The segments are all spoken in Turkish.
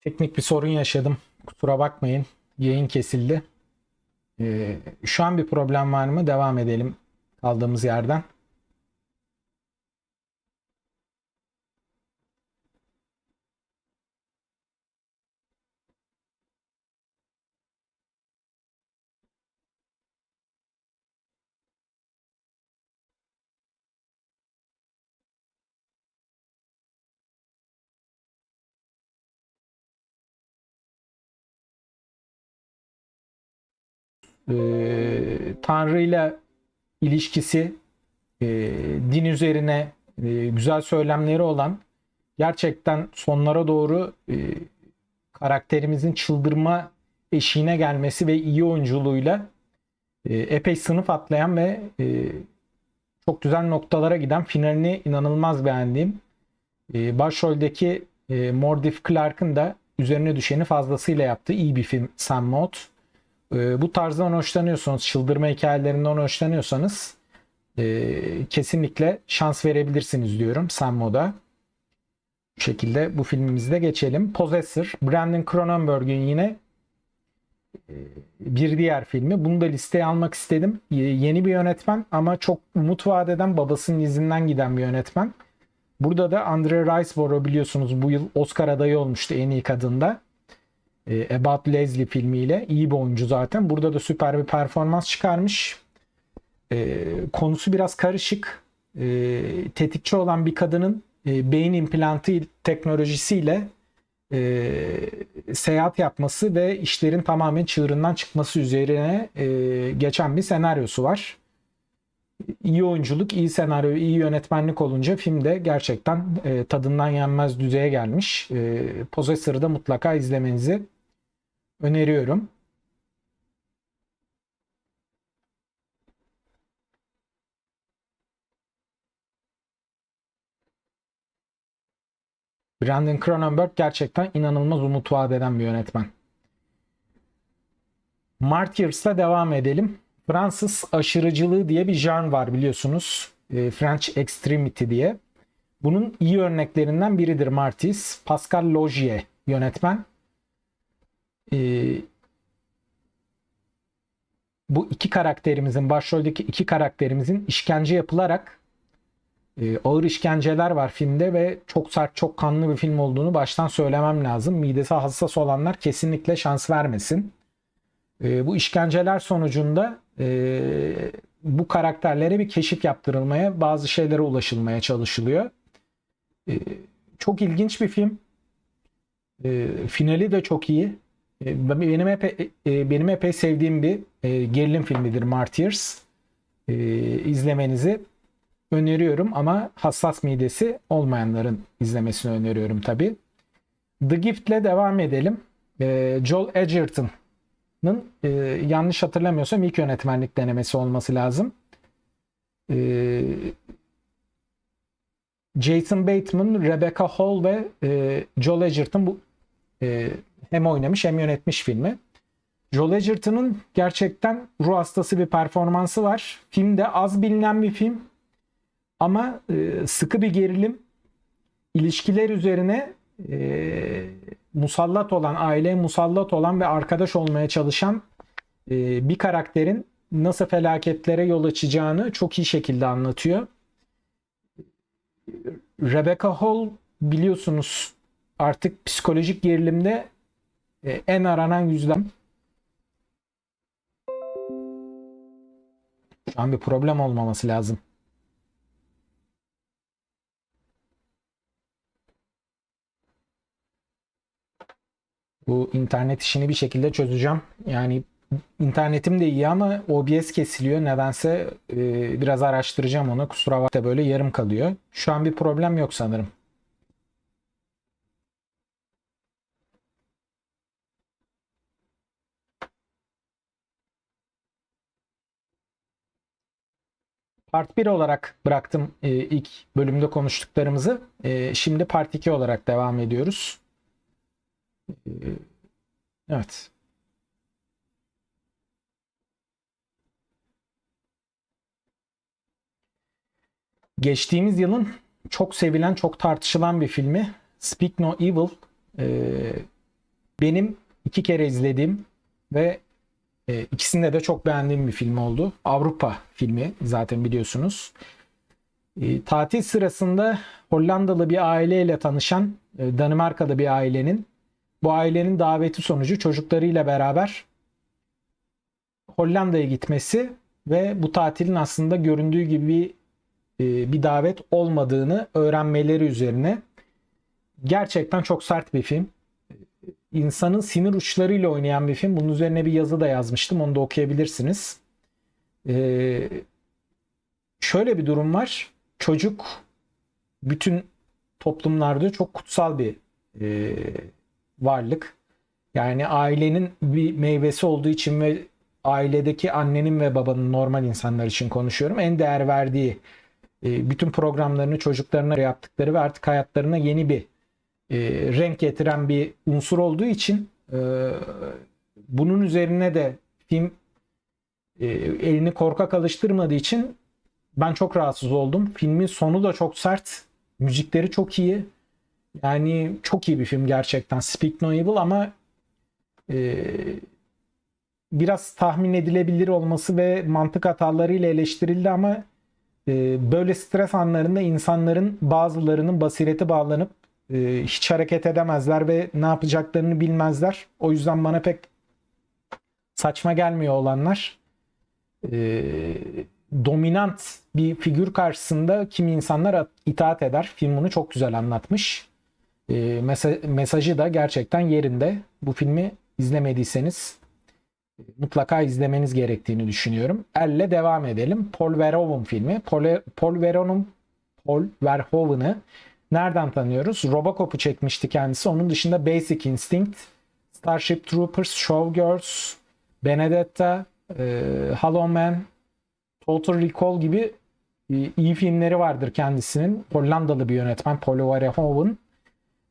Teknik bir sorun yaşadım. Kusura bakmayın. Yayın kesildi. Ee, şu an bir problem var mı? Devam edelim kaldığımız yerden. Ee, Tanrı ile ilişkisi, e, din üzerine e, güzel söylemleri olan gerçekten sonlara doğru e, karakterimizin çıldırma eşiğine gelmesi ve iyi oyunculuğuyla e, epey sınıf atlayan ve e, çok güzel noktalara giden finalini inanılmaz beğendiğim e, başroldeki e, Clark'ın da üzerine düşeni fazlasıyla yaptığı iyi bir film Sam Maud. E, bu tarzdan hoşlanıyorsanız, çıldırma hikayelerinden hoşlanıyorsanız e, kesinlikle şans verebilirsiniz diyorum Sam Maud'a. Bu şekilde bu filmimizde geçelim. Possessor, Brandon Cronenberg'in yine e, bir diğer filmi. Bunu da listeye almak istedim. Yeni bir yönetmen ama çok umut vaat eden babasının izinden giden bir yönetmen. Burada da Andrea Riseborough biliyorsunuz bu yıl Oscar adayı olmuştu en iyi kadında. E, About Leslie filmiyle. iyi bir oyuncu zaten. Burada da süper bir performans çıkarmış. E, konusu biraz karışık. E, tetikçi olan bir kadının e, beyin implantı teknolojisiyle e, seyahat yapması ve işlerin tamamen çığırından çıkması üzerine e, geçen bir senaryosu var. İyi oyunculuk, iyi senaryo, iyi yönetmenlik olunca filmde gerçekten e, tadından yenmez düzeye gelmiş. E, Possessor'ı da mutlaka izlemenizi öneriyorum. Brandon Cronenberg gerçekten inanılmaz umut vaat eden bir yönetmen. Martyrs'la devam edelim. Fransız aşırıcılığı diye bir janr var biliyorsunuz. E, French Extremity diye. Bunun iyi örneklerinden biridir Martyrs. Pascal Logier yönetmen. E, bu iki karakterimizin, başroldeki iki karakterimizin işkence yapılarak e, ağır işkenceler var filmde ve çok sert, çok kanlı bir film olduğunu baştan söylemem lazım. Midesi hassas olanlar kesinlikle şans vermesin. E, bu işkenceler sonucunda e, bu karakterlere bir keşif yaptırılmaya, bazı şeylere ulaşılmaya çalışılıyor. E, çok ilginç bir film. E, finali de çok iyi. E, benim epey, e, benim epey sevdiğim bir e, gerilim filmidir Martyrs. E, izlemenizi öneriyorum ama hassas midesi olmayanların izlemesini öneriyorum tabi. The Gift'le devam edelim. E, Joel Edgerton'ın e, yanlış hatırlamıyorsam ilk yönetmenlik denemesi olması lazım. E, Jason Bateman, Rebecca Hall ve e, Joel Edgerton bu e, hem oynamış hem yönetmiş filmi. Joel Edgerton'ın gerçekten ruh hastası bir performansı var. Filmde az bilinen bir film ama e, sıkı bir gerilim ilişkiler üzerine e, musallat olan, aileye musallat olan ve arkadaş olmaya çalışan e, bir karakterin nasıl felaketlere yol açacağını çok iyi şekilde anlatıyor. Rebecca Hall biliyorsunuz artık psikolojik gerilimde e, en aranan yüzden. Şu an bir problem olmaması lazım. Bu internet işini bir şekilde çözeceğim. Yani internetim de iyi ama OBS kesiliyor. Nedense e, biraz araştıracağım onu. Kusura bakma böyle yarım kalıyor. Şu an bir problem yok sanırım. Part 1 olarak bıraktım e, ilk bölümde konuştuklarımızı. E, şimdi Part 2 olarak devam ediyoruz. E, evet. Geçtiğimiz yılın çok sevilen, çok tartışılan bir filmi Speak No Evil. E, benim iki kere izlediğim ve e, ikisinde de çok beğendiğim bir film oldu. Avrupa filmi zaten biliyorsunuz. E, tatil sırasında Hollandalı bir aileyle tanışan e, Danimarka'da bir ailenin bu ailenin daveti sonucu çocuklarıyla beraber Hollanda'ya gitmesi ve bu tatilin aslında göründüğü gibi e, bir davet olmadığını öğrenmeleri üzerine gerçekten çok sert bir film. İnsanın sinir uçlarıyla oynayan bir film. Bunun üzerine bir yazı da yazmıştım. Onu da okuyabilirsiniz. Ee, şöyle bir durum var. Çocuk bütün toplumlarda çok kutsal bir e, varlık. Yani ailenin bir meyvesi olduğu için ve ailedeki annenin ve babanın normal insanlar için konuşuyorum. En değer verdiği e, bütün programlarını çocuklarına yaptıkları ve artık hayatlarına yeni bir e, renk getiren bir unsur olduğu için e, bunun üzerine de film e, elini korkak alıştırmadığı için ben çok rahatsız oldum. Filmin sonu da çok sert. Müzikleri çok iyi. Yani çok iyi bir film gerçekten. Speak No Evil ama e, biraz tahmin edilebilir olması ve mantık hatalarıyla eleştirildi ama e, böyle stres anlarında insanların bazılarının basireti bağlanıp e, hiç hareket edemezler ve ne yapacaklarını bilmezler. O yüzden bana pek saçma gelmiyor olanlar. E, dominant bir figür karşısında kimi insanlar itaat eder. Film bunu çok güzel anlatmış. E, mesa- mesajı da gerçekten yerinde. Bu filmi izlemediyseniz mutlaka izlemeniz gerektiğini düşünüyorum. Elle devam edelim. Paul Verhoeven filmi. Paul, Paul Verhoeven Paul Verhoeven'ı nereden tanıyoruz? Robocop'u çekmişti kendisi. Onun dışında Basic Instinct, Starship Troopers, Showgirls, Benedetta, e, Hollow Man, Total Recall gibi e, iyi filmleri vardır kendisinin. Hollandalı bir yönetmen Paul Verhoeven.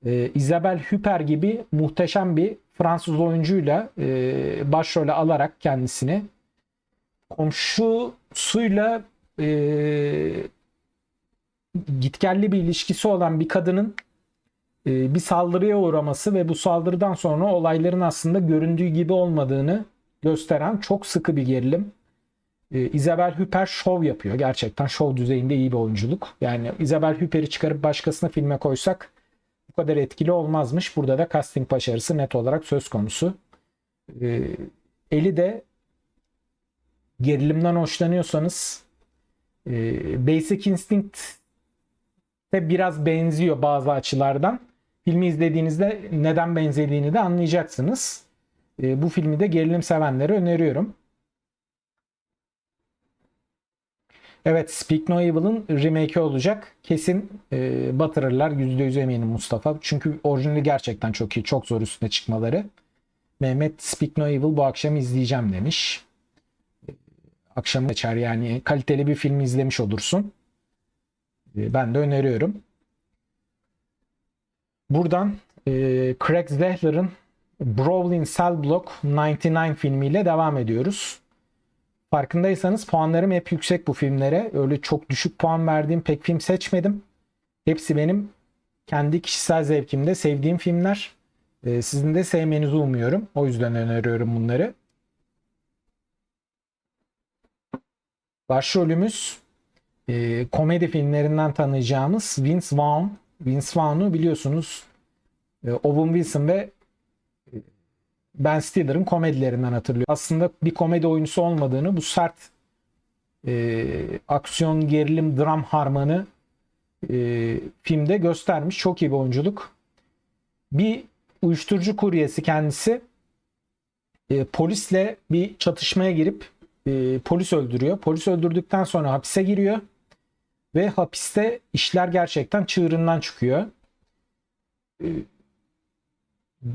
E, Isabel Huppert gibi muhteşem bir Fransız oyuncuyla e, başrole alarak kendisini komşusuyla e, gitgelli bir ilişkisi olan bir kadının e, bir saldırıya uğraması ve bu saldırıdan sonra olayların aslında göründüğü gibi olmadığını gösteren çok sıkı bir gerilim. E, Isabel Huppert şov yapıyor. Gerçekten şov düzeyinde iyi bir oyunculuk. Yani Isabel Huppert'i çıkarıp başkasına filme koysak bu kadar etkili olmazmış. Burada da casting başarısı net olarak söz konusu. E, eli de gerilimden hoşlanıyorsanız e, Basic Instinct de biraz benziyor bazı açılardan. Filmi izlediğinizde neden benzediğini de anlayacaksınız. E, bu filmi de gerilim sevenlere öneriyorum. Evet Speak No Evil'ın remake'i olacak. Kesin e, batırırlar. %100 eminim Mustafa. Çünkü orijinali gerçekten çok iyi. Çok zor üstüne çıkmaları. Mehmet Speak No Evil bu akşam izleyeceğim demiş. Akşam geçer yani kaliteli bir film izlemiş olursun. E, ben de öneriyorum. Buradan e, Craig Zahler'ın Brawling Cell Block 99 filmiyle devam ediyoruz. Farkındaysanız puanlarım hep yüksek bu filmlere. Öyle çok düşük puan verdiğim pek film seçmedim. Hepsi benim kendi kişisel zevkimde sevdiğim filmler. Ee, sizin de sevmenizi umuyorum. O yüzden öneriyorum bunları. Başrolümüz e, komedi filmlerinden tanıyacağımız Vince Vaughn. Vince Vaughn'u biliyorsunuz e, Owen Wilson ve Ben Stiller'ın komedilerinden hatırlıyor. Aslında bir komedi oyuncusu olmadığını bu sert e, aksiyon, gerilim, dram harmanı e, filmde göstermiş. Çok iyi bir oyunculuk. Bir uyuşturucu kuryesi kendisi e, polisle bir çatışmaya girip e, polis öldürüyor. Polis öldürdükten sonra hapise giriyor ve hapiste işler gerçekten çığırından çıkıyor. E,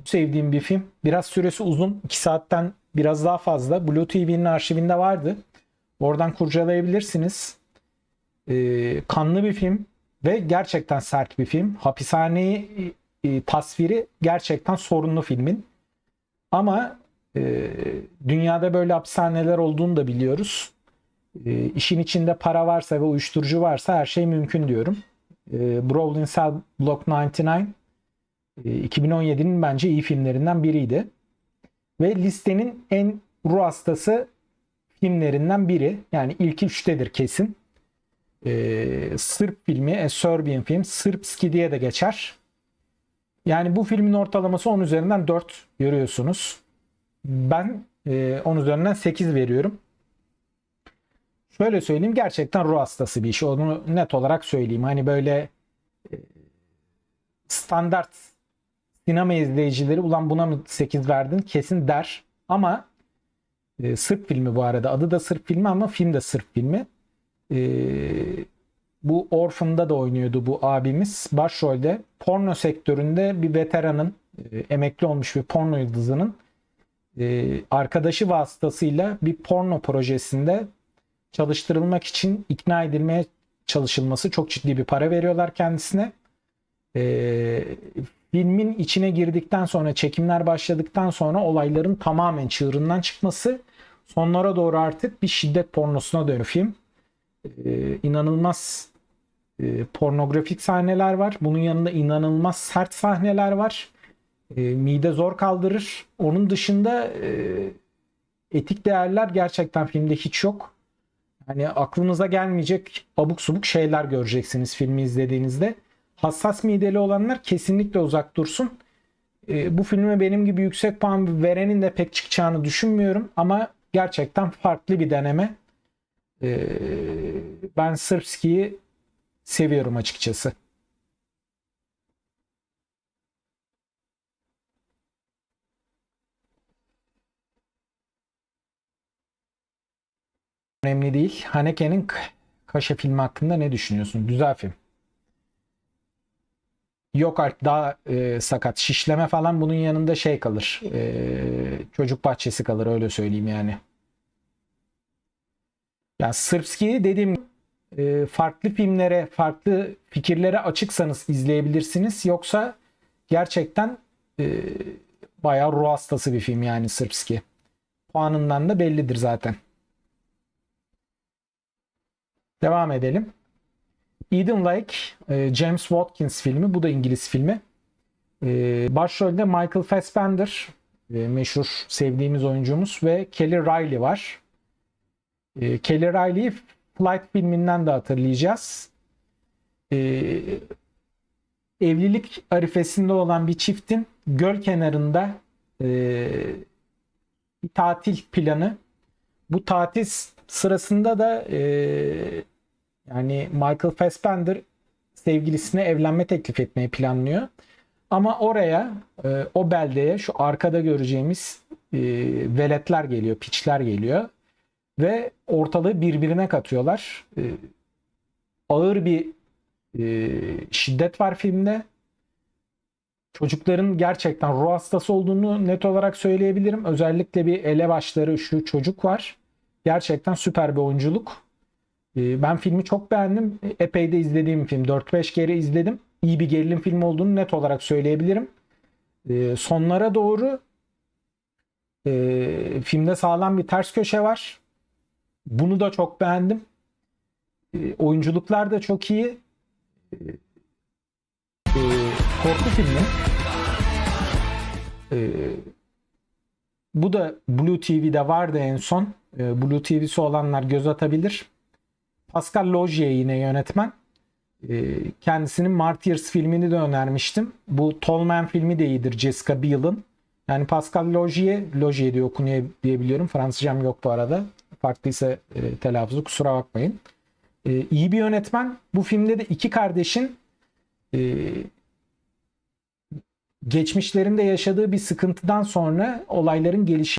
sevdiğim bir film. Biraz süresi uzun. 2 saatten biraz daha fazla. Blue TV'nin arşivinde vardı. Oradan kurcalayabilirsiniz. E, kanlı bir film ve gerçekten sert bir film. Hapishaneyi e, tasviri gerçekten sorunlu filmin. Ama e, dünyada böyle hapishaneler olduğunu da biliyoruz. E, işin içinde para varsa ve uyuşturucu varsa her şey mümkün diyorum. E, Brawling Cell Block 99 E, 2017'nin bence iyi filmlerinden biriydi. Ve listenin en ruh hastası filmlerinden biri. Yani ilk üçtedir kesin. E, Sırp filmi, A Serbian film. Sırpski diye de geçer. Yani bu filmin ortalaması 10 üzerinden 4 görüyorsunuz. Ben e, 10 üzerinden 8 veriyorum. Şöyle söyleyeyim gerçekten ruh hastası bir iş. Onu net olarak söyleyeyim. Hani böyle e, standart sinema izleyicileri ulan buna mı 8 verdin kesin der. Ama e, Sırp filmi bu arada. Adı da Sırp filmi ama film de Sırp filmi. E, bu Orphan'da da oynuyordu bu abimiz. Başrolde porno sektöründe bir veteranın, e, emekli olmuş bir porno yıldızının e, arkadaşı vasıtasıyla bir porno projesinde çalıştırılmak için ikna edilmeye çalışılması çok ciddi bir para veriyorlar kendisine. E, filmin içine girdikten sonra çekimler başladıktan sonra olayların tamamen çığırından çıkması sonlara doğru artık bir şiddet pornosuna dönüyor film. E, inanılmaz e, pornografik sahneler var. Bunun yanında inanılmaz sert sahneler var. E, mide zor kaldırır. Onun dışında e, etik değerler gerçekten filmde hiç yok. Hani aklınıza gelmeyecek abuk subuk şeyler göreceksiniz filmi izlediğinizde. Hassas mideli olanlar kesinlikle uzak dursun. E, bu filme benim gibi yüksek puan verenin de pek çıkacağını düşünmüyorum ama gerçekten farklı bir deneme. E, ben Sırpski'yi seviyorum açıkçası. Önemli değil. Haneke'nin Kaşe filmi hakkında ne düşünüyorsun? Güzel film. Yok artık daha e, sakat. Şişleme falan bunun yanında şey kalır. E, çocuk bahçesi kalır öyle söyleyeyim yani. Ya Sırpski dediğim e, farklı filmlere, farklı fikirlere açıksanız izleyebilirsiniz. Yoksa gerçekten e, bayağı ruh hastası bir film yani Sırpski. Puanından da bellidir zaten. Devam edelim. Eden Lake, e, James Watkins filmi. Bu da İngiliz filmi. E, başrolde Michael Fassbender, e, meşhur sevdiğimiz oyuncumuz ve Kelly Riley var. Kelly Riley'i Flight filminden de hatırlayacağız. Evlilik arifesinde olan bir çiftin göl kenarında bir tatil planı. Bu tatil sırasında da yani Michael Fassbender sevgilisine evlenme teklif etmeyi planlıyor. Ama oraya, e, o beldeye şu arkada göreceğimiz e, veletler geliyor, piçler geliyor. Ve ortalığı birbirine katıyorlar. E, ağır bir e, şiddet var filmde. Çocukların gerçekten ruh hastası olduğunu net olarak söyleyebilirim. Özellikle bir elebaşları şu çocuk var. Gerçekten süper bir oyunculuk. Ee, Ben filmi çok beğendim. Epey de izlediğim film. 4-5 kere izledim. İyi bir gerilim filmi olduğunu net olarak söyleyebilirim. Ee, Sonlara doğru e, filmde sağlam bir ters köşe var. Bunu da çok beğendim. E, Oyunculuklar da çok iyi. Korku filmi. Bu da Blue TV'de vardı en son. Blue TV'si olanlar göz atabilir. Pascal Logier yine yönetmen. Ee, Kendisinin Martyrs filmini de önermiştim. Bu Tallman filmi de iyidir Jessica Biel'ın. Yani Pascal Logier, Logier diye okunuyor diye biliyorum. Fransızcam yok bu arada. Farklıysa e, telaffuzu kusura bakmayın. Ee, iyi bir yönetmen. Bu filmde de iki kardeşin e, geçmişlerinde yaşadığı bir sıkıntıdan sonra olayların gelişi